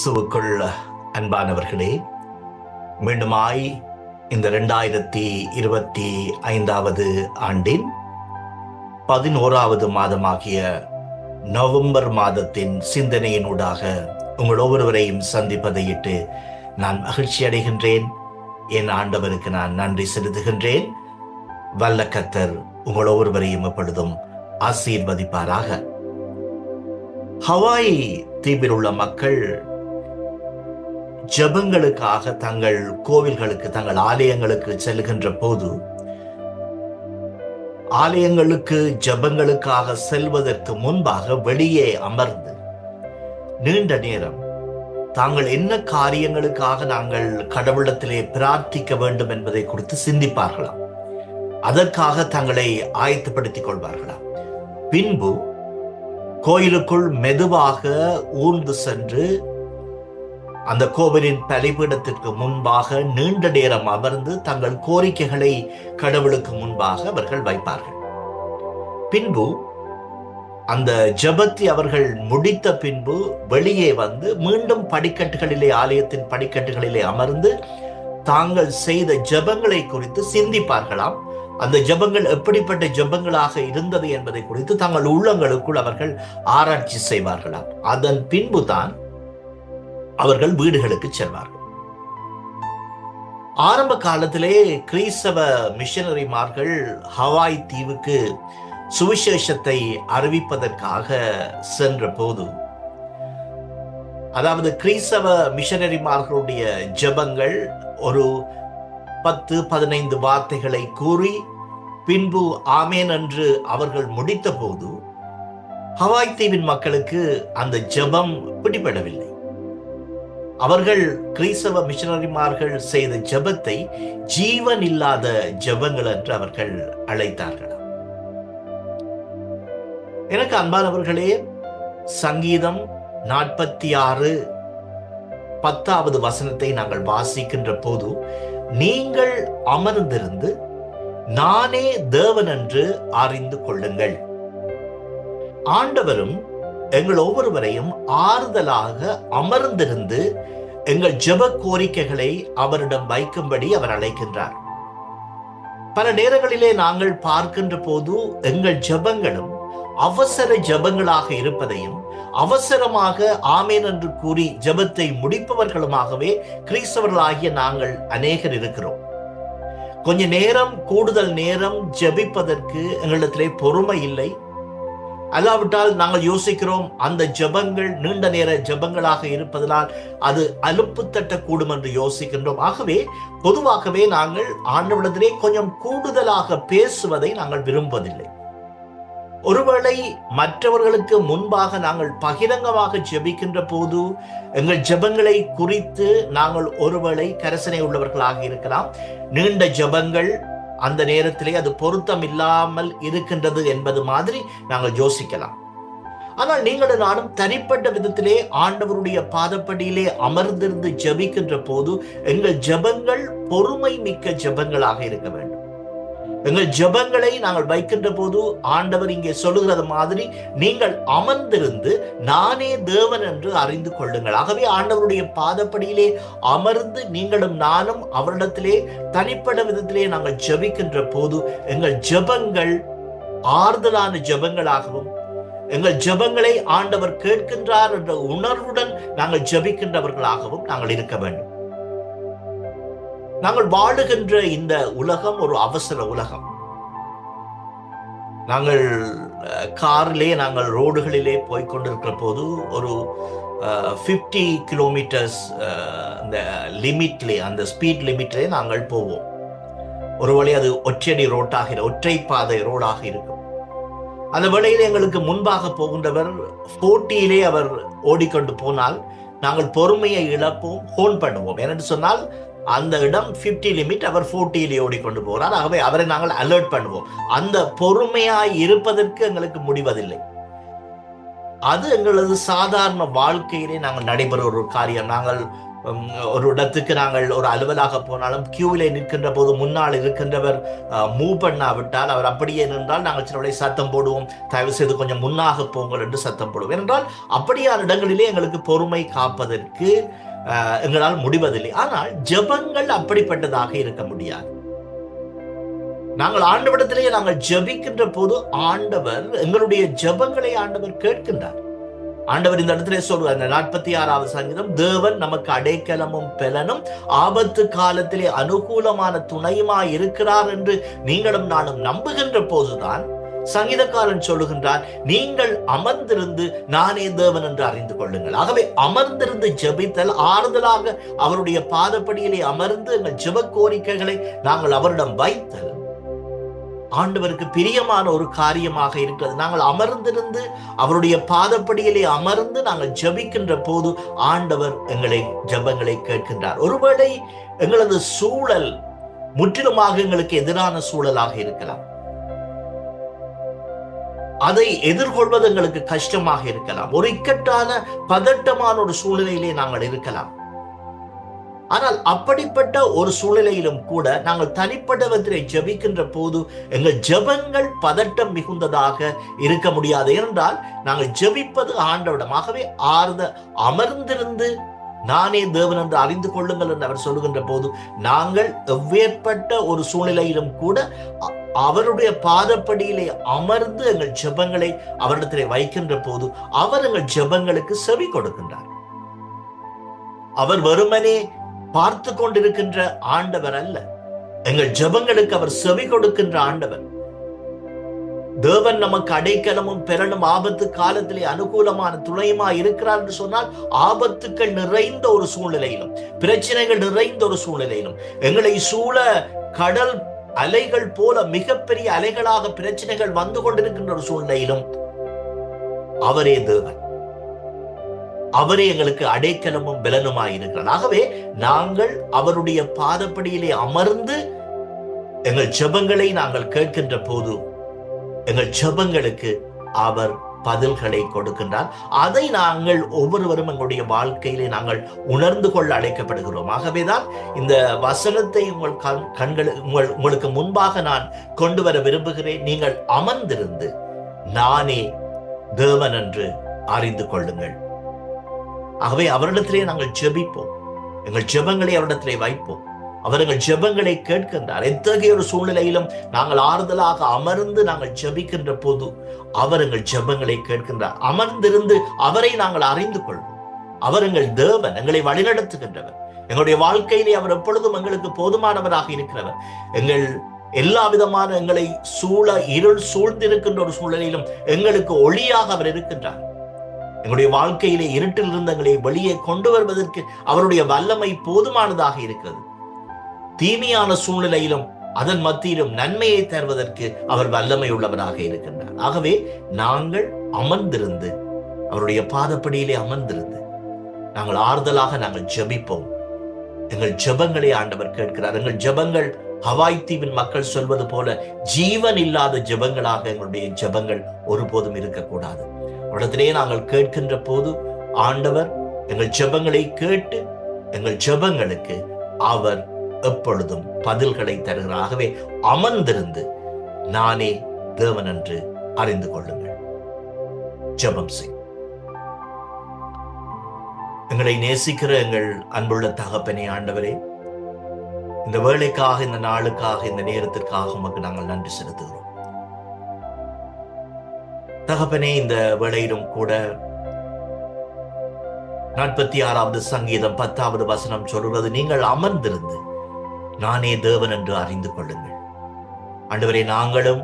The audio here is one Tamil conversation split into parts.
கிறிஸ்துவுக்குள் அன்பானவர்களே மீண்டுமாய் இந்த ரெண்டாயிரத்தி இருபத்தி ஐந்தாவது ஆண்டின் பதினோராவது மாதமாகிய நவம்பர் மாதத்தின் சிந்தனையினூடாக உங்கள் ஒவ்வொருவரையும் சந்திப்பதையிட்டு நான் மகிழ்ச்சி அடைகின்றேன். என் ஆண்டவருக்கு நான் நன்றி செலுத்துகின்றேன். வல்ல கத்தர் உங்கள் ஒவ்வொருவரையும் எப்பொழுதும் ஆசீர்வதிப்பாராக. ஹவாய் தீவில் உள்ள மக்கள் ஜெபங்களுக்காக தங்கள் கோவில்களுக்கு தங்கள் ஆலயங்களுக்கு செல்கின்ற போது ஆலயங்களுக்கு ஜெபங்களுக்காக செல்வதற்கு முன்பாக வெளியே அமர்ந்து நீண்ட நேரம் தாங்கள் என்ன காரியங்களுக்காக நாங்கள் கடவுளத்திலே பிரார்த்திக்க வேண்டும் என்பதை குறித்து சிந்திப்பார்களாம் அதற்காக தங்களை ஆயத்தப்படுத்திக் கொள்வார்களாம் பின்பு கோயிலுக்குள் மெதுவாக ஊர்ந்து சென்று அந்த கோவிலின் பலிபீடத்திற்கு முன்பாக நீண்ட நேரம் அமர்ந்து தங்கள் கோரிக்கைகளை கடவுளுக்கு முன்பாக அவர்கள் வைப்பார்கள். பின்பு அந்த ஜபத்தை அவர்கள் முடித்த பின்பு வெளியே வந்து மீண்டும் படிக்கட்டுகளிலே ஆலயத்தின் படிக்கட்டுகளிலே அமர்ந்து தாங்கள் செய்த ஜபங்களை குறித்து சிந்திப்பார்களாம். அந்த ஜபங்கள் எப்படிப்பட்ட ஜபங்களாக இருந்தது என்பதை குறித்து தங்கள் உள்ளங்களுக்குள் அவர்கள் ஆராய்ச்சி செய்வார்களாம். அதன் பின்புதான் அவர்கள் வீடுகளுக்கு செல்வார்கள். ஆரம்ப காலத்திலே கிறிஸ்தவ மிஷனரிமார்கள் ஹவாய் தீவுக்கு சுவிசேஷத்தை அறிவிப்பதற்காக சென்ற போது அதாவது கிறிஸ்தவ மிஷனரிமார்களுடைய ஜபங்கள் ஒரு பத்து பதினைந்து வார்த்தைகளை கூறி பின்பு ஆமேன் என்று அவர்கள் முடித்த போது ஹவாய் தீவின் மக்களுக்கு அந்த ஜபம் பிடிபடவில்லை. அவர்கள் கிறிஸ்தவ மிஷனரிமார்கள் செய்த ஜபத்தை ஜீவன் இல்லாத ஜபங்கள் என்று அவர்கள் அழைத்தார்கள். எனக்கு அன்பானவர்களே சங்கீதம் நாற்பத்தி ஆறு பத்தாவது வசனத்தை நாங்கள் வாசிக்கின்ற போது நீங்கள் அமர்ந்திருந்து நானே தேவன் என்று அறிந்து கொள்ளுங்கள். ஆண்டவரும் எங்கள் ஒவ்வொருவரையும் ஆறுதலாக அமர்ந்திருந்து எங்கள் ஜெப கோரிக்கைகளை அவரிடம் வைக்கும்படி அவர் அழைக்கின்றார். பல நேரங்களிலே நாங்கள் பார்க்கின்ற போது எங்கள் ஜெபங்களும் அவசர ஜெபங்களாக இருப்பதையும் அவசரமாக ஆமேன் என்று கூறி ஜெபத்தை முடிப்பவர்களுமாகவே கிறிஸ்தவர்களாகிய நாங்கள் அநேகர் இருக்கிறோம். கொஞ்ச நேரம் கூடுதல் நேரம் ஜெபிப்பதற்கு எங்களிடத்திலே பொறுமை இல்லை. அல்லாவிட்டால் நாங்கள் யோசிக்கிறோம் அந்த ஜபங்கள் நீண்ட நேர ஜபங்களாக இருப்பதனால் அது அலுப்பு தட்டக்கூடும் என்று யோசிக்கின்றோம். ஆகவே பொதுவாகவே நாங்கள் ஆண்டவிடத்திலே கொஞ்சம் கூடுதலாக பேசுவதை நாங்கள் விரும்புவதில்லை. ஒருவேளை மற்றவர்களுக்கு முன்பாக நாங்கள் பகிரங்கமாக ஜெபிக்கின்ற போது எங்கள் ஜெபங்களை குறித்து நாங்கள் ஒருவேளை கரசனை உள்ளவர்களாக இருக்கலாம். நீண்ட ஜெபங்கள் அந்த நேரத்திலே அது பொருத்தம் இல்லாமல் இருக்கின்றது என்பது மாதிரி நாங்கள் யோசிக்கலாம். ஆனால் நீங்களும் நானும் தனிப்பட்ட விதத்திலே ஆண்டவருடைய பாதப்படியிலே அமர்ந்திருந்து ஜபிக்கின்ற போது எங்கள் ஜபங்கள் பொறுமை மிக்க ஜபங்களாக இருக்க வேண்டும். எங்கள் ஜபங்களை நாங்கள் வைக்கின்ற போது ஆண்டவர் இங்கே சொல்லுகிறது மாதிரி நீங்கள் அமர்ந்திருந்து நானே தேவன் என்று அறிந்து கொள்ளுங்கள். ஆகவே ஆண்டவருடைய பாதப்படியிலே அமர்ந்து நீங்களும் நானும் அவரிடத்திலே தனிப்பட்ட விதத்திலே நாங்கள் ஜபிக்கின்ற போது எங்கள் ஜபங்கள் ஆறுதலான ஜபங்களாகவும் எங்கள் ஜபங்களை ஆண்டவர் கேட்கின்றார் என்ற உணர்வுடன் நாங்கள் ஜபிக்கின்றவர்களாகவும் நாங்கள் இருக்க வேண்டும். நாங்கள் வாழுகின்ற இந்த உலகம் ஒரு அவசர உலகம். நாங்கள் காரிலே நாங்கள் ரோடுகளிலே போய்கொண்டிருக்கிற போது ஒரு ஃபிஃப்டி கிலோமீட்டர்ஸ் அந்த லிமிட்லே அந்த ஸ்பீட் லிமிட்லே நாங்கள் போவோம். ஒருவேளை அது ஒற்றடி ரோட்டாக ஒற்றை பாதை ரோடாக இருக்கும். அந்த வேளையில் எங்களுக்கு முன்பாக போகின்றவர் போட்டியிலே அவர் ஓடிக்கொண்டு போனால் நாங்கள் பொறுமையை இழப்போம் ஹோன் பண்ணுவோம். ஏனென்று சொன்னால் அந்த இடம் ஃபிஃப்டி லிமிட் அவர் போர்ட்டியிலே ஓடிக்கொண்டு போகிறார் ஆகவே அவரை நாங்கள் அலர்ட் பண்ணுவோம். அந்த பொறுமையாய் இருப்பதற்கு எங்களுக்கு முடிவதில்லை. அது எங்களது சாதாரண வாழ்க்கையிலே நாங்கள் நடைபெற ஒரு காரியம். நாங்கள் ஒரு இடத்துக்கு நாங்கள் ஒரு அலுவலாக போனாலும் கியூவில் நிற்கின்ற போது முன்னால் இருக்கின்றவர் மூவ் பண்ணாவிட்டால் அவர் அப்படியே நின்றால் நாங்கள் சில வேளை சத்தம் போடுவோம். தயவு செய்து கொஞ்சம் முன்னாக போங்கள் என்று சத்தம் போடுவோம். ஏனென்றால் அப்படியான இடங்களிலே எங்களுக்கு பொறுமை காப்பதற்கு எங்களால் முடிவதில்லை. ஆனால் ஜெபங்கள் அப்படிப்பட்டதாக இருக்க முடியாது. நாங்கள் ஆண்டவரிடத்திலேயே நாங்கள் ஜெபிக்கின்ற போது ஆண்டவர் எங்களுடைய ஜெபங்களை ஆண்டவர் கேட்கின்றார். ஆண்டவர் இந்த இடத்துல சொல்வார் இந்த நாற்பத்தி ஆறாவது சங்கீதம் தேவன் நமக்கு அடைக்கலமும் பெலனும் ஆபத்து காலத்திலே அனுகூலமான துணையுமாய் இருக்கிறார் என்று நீங்களும் நானும் நம்புகின்ற போதுதான் சங்கீதக்காரன் சொல்லுகின்றார் நீங்கள் அமர்ந்திருந்து நானே தேவன் என்று அறிந்து கொள்ளுங்கள். ஆகவே அமர்ந்திருந்து ஜெபித்தல் ஆறுதலாக அவருடைய பாதப்படியிலே அமர்ந்து எங்கள் ஜெப கோரிக்கைகளை நாங்கள் அவரிடம் வைத்தல். ஆண்டவருக்கு பிரியமான ஒரு காரியமாக இருக்கிறது. நாங்கள் அமர்ந்திருந்து அவருடைய பாதப்படியிலே அமர்ந்து நாங்கள் ஜெபிக்கின்ற போது ஆண்டவர் எங்களை ஜெபங்களை கேட்கின்றார். ஒருவேளை எங்களது சூழல் முற்றிலுமாக எங்களுக்கு எதிரான சூழலாக இருக்கலாம். அதை எதிர்கொள்வது எங்களுக்கு கஷ்டமாக இருக்கலாம். ஒரு இக்கட்டான பதட்டமான ஒரு சூழ்நிலையிலே நாங்கள் இருக்கலாம். ஆனால் அப்படிப்பட்ட ஒரு சூழ்நிலையிலும் கூட நாங்கள் தனிப்பட்ட விதத்திலே ஜெபிக்கின்ற போது எங்கள் ஜெபங்கள் பதட்டம் மிகுந்ததாக இருக்க முடியாது. என்றால் நாங்கள் ஜெபிப்பது ஆண்டவிடமாகவே ஆர்ந்த அமர்ந்திருந்து நானே தேவன் என்று அறிந்து கொள்ளுங்கள் என்று அவர் சொல்லுகின்ற போது நாங்கள் எவ்வேற்பட்ட ஒரு சூழ்நிலையிலும் கூட அவருடைய பாதப்படியிலே அமர்ந்து எங்கள் ஜெபங்களை அவரிடத்திலே வைக்கின்ற போது அவர் எங்கள் ஜெபங்களுக்கு செவி கொடுக்கின்றார். அவர் வெறுமனே பார்த்து கொண்டிருக்கின்ற ஆண்டவர் அல்ல. எங்கள் ஜெபங்களுக்கு அவர் செவி கொடுக்கின்ற ஆண்டவர். தேவன் நமக்கு அடைக்கலமும் பெறலும் ஆபத்து காலத்திலே அனுகூலமான துணையுமா இருக்கிறார் என்று சொன்னால் ஆபத்துக்கள் நிறைந்த ஒரு சூழ்நிலையிலும் பிரச்சனைகள் நிறைந்த ஒரு சூழ்நிலையிலும் எங்களை சூழ கடல் அலைகள் போல மிகப்பெரிய அலைகளாக பிரச்சனைகள் வந்து கொண்டிருக்கின்ற ஒரு சூழ்நிலையிலும் அவரே தேவன். அவரே எங்களுக்கு அடைக்கலமும் பலனுமாய் இருக்கிறார். ஆகவே நாங்கள் அவருடைய பாதப்படியிலே அமர்ந்து எங்கள் ஜெபங்களை நாங்கள் கேட்கின்ற போது எங்கள் ஜெபங்களுக்கு அவர் பதில்களை கொடுக்கின்றார். அதை நாங்கள் ஒவ்வொருவரும் எங்களுடைய வாழ்க்கையிலே நாங்கள் உணர்ந்து கொள்ள அழைக்கப்படுகிறோம். ஆகவேதான் இந்த வசனத்தை உங்கள் கண் கண்கள் உங்கள் உங்களுக்கு முன்பாக நான் கொண்டு வர விரும்புகிறேன். நீங்கள் அமர்ந்திருந்து நானே தேவன் என்று அறிந்து கொள்ளுங்கள். ஆகவே அவரிடத்திலே நாங்கள் ஜெபிப்போம். எங்கள் ஜெபங்களை அவரிடத்திலே வைப்போம். அவர்கள் ஜெபங்களை கேட்கின்றார். எத்தகைய ஒரு சூழ்நிலையிலும் நாங்கள் ஆறுதலாக அமர்ந்து நாங்கள் ஜெபிக்கின்ற போது அவர் எங்கள் ஜெபங்களை கேட்கின்றார். அமர்ந்திருந்து அவரை நாங்கள் அறிந்து கொள்வோம். அவர் எங்கள் தேவன் எங்களை வழிநடத்துகின்றவர். எங்களுடைய வாழ்க்கையிலே அவர் எப்பொழுதும் எங்களுக்கு போதுமானவராக இருக்கிறவர். எங்கள் எல்லா விதமான எங்களை சூழ இருள் சூழ்ந்திருக்கின்ற ஒரு சூழலிலும் எங்களுக்கு ஒளியாக அவர் இருக்கின்றார். எங்களுடைய வாழ்க்கையிலே இருட்டில் இருந்து எங்களை வெளியே கொண்டு வருவதற்கு அவருடைய வல்லமை போதுமானதாக இருக்கிறது. தீமையான சூழ்நிலையிலும் அதன் மத்தியிலும் நன்மையை தருவதற்கு அவர் வல்லமை உள்ளவராக இருக்கின்றார். ஆகவே நாங்கள் அமர்ந்திருந்து அவருடைய பாதப்படியிலே அமர்ந்திருந்து நாங்கள் ஆறுதலாக நாங்கள் ஜெபிப்போம். எங்கள் ஜெபங்களை ஆண்டவர் கேட்கிறார். எங்கள் ஜெபங்கள் ஹவாய் தீவின் மக்கள் சொல்வது போல ஜீவன் இல்லாத ஜெபங்களாக எங்களுடைய ஜெபங்கள் ஒருபோதும் இருக்கக்கூடாது. இடத்திலே நாங்கள் கேட்கின்ற போது ஆண்டவர் எங்கள் ஜெபங்களை கேட்டு எங்கள் ஜெபங்களுக்கு அவர் எப்பொழுதும் பதில்களை தருகிறாகவே அமர்ந்திருந்து நானே தேவன் என்று அறிந்து கொள்ளுங்கள். ஜெபம் செய். எங்களை நேசிக்கிற எங்கள் அன்புள்ள தகப்பனே ஆண்டவரே இந்த வேலைக்காக இந்த நாளுக்காக இந்த நேரத்திற்காக உமக்கு நாங்கள் நன்றி செலுத்துகிறோம். தகப்பனே இந்த வேளையிலும் கூட நாற்பத்தி ஆறாவது சங்கீதம் பத்தாவது வசனம் சொல்வது நீங்கள் அமர்ந்திருந்து நானே தேவன் என்று அறிந்து கொள்ளுங்கள். ஆண்டவரே நாங்களும்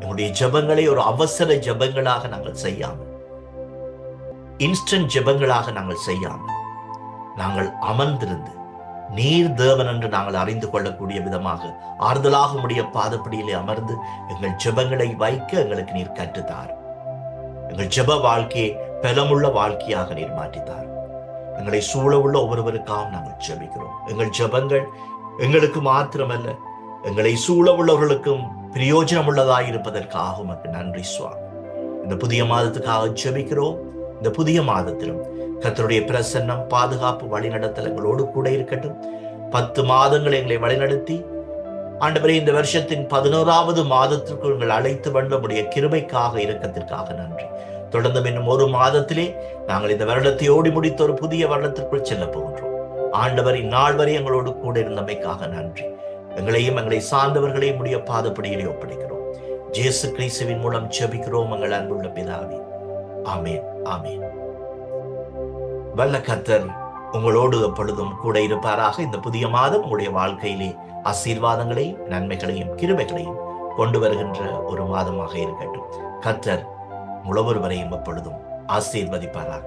எங்களுடைய ஜெபங்களை ஒரு அவசர ஜெபங்களாக நாங்கள் செய்யாமல் இன்ஸ்டன்ட் ஜெபங்களாக நாங்கள் செய்யாமல் நாங்கள் அமர்ந்திருந்து நீர் தேவன் என்று நாங்கள் அறிந்து கொள்ளக்கூடிய விதமாக ஆறுதலாக உடைய பாதப்படியிலே அமர்ந்து எங்கள் ஜெபங்களை வைக்க எங்களுக்கு நீர் கற்றுத்தார். எங்கள் ஜெப வாழ்க்கையை பலமுள்ள வாழ்க்கையாக நீர் மாற்றித்தார். எங்களை சூழ உள்ள ஒவ்வொருவருக்காகவும் நாங்கள் ஜெபிக்கிறோம். எங்கள் ஜெபங்கள் எங்களுக்கு மாத்திரமல்ல எங்களை சூழ உள்ளவர்களுக்கும் பிரயோஜனம் உள்ளதாக இருப்பதற்காக உமக்கு நன்றி சுவாமி. இந்த புதிய மாதத்துக்காக ஜெபிக்கிறோம். இந்த புதிய மாதத்திலும் கத்தருடைய பிரசன்னம் பாதுகாப்பு வழிநடத்தல் எங்களோடு கூட இருக்கட்டும். பத்து மாதங்கள் எங்களை வழிநடத்தி ஆண்டவரே இந்த வருஷத்தின் பதினோராவது மாதத்திற்கு உங்கள் அழைத்து வந்தமுடைய கிருமைக்காக இறக்கத்திற்காக நன்றி. தொடர்ந்து இன்னும் ஒரு மாதத்திலே நாங்கள் இந்த வருடத்தை ஓடி முடித்த ஒரு புதிய வருடத்திற்குள் செல்ல போகின்றோம். ஆண்டவர் இந்நாள் வரை எங்களோடு கூட இருந்தமைக்காக நன்றி. எங்களையும் எங்களை சார்ந்தவர்களையும் உடைய பாதப்படியிலே ஒப்படைக்கிறோம். ஜேசு கிறிஸ்துவின் மூலம் ஜெபிக்கிறோம் எங்கள் அன்புள்ள பிதாவே. ஆமேன் ஆமேன். வல்ல கத்தர் உங்களோடு எப்பொழுதும் கூட இருப்பாராக. இந்த புதிய மாதம் உங்களுடைய வாழ்க்கையிலே ஆசீர்வாதங்களையும் நன்மைகளையும் கிருமைகளையும் கொண்டு வருகின்ற ஒரு மாதமாக இருக்கட்டும். கத்தர் முழவர் வரையும் எப்பொழுதும் ஆசீர்வதிப்பாராக.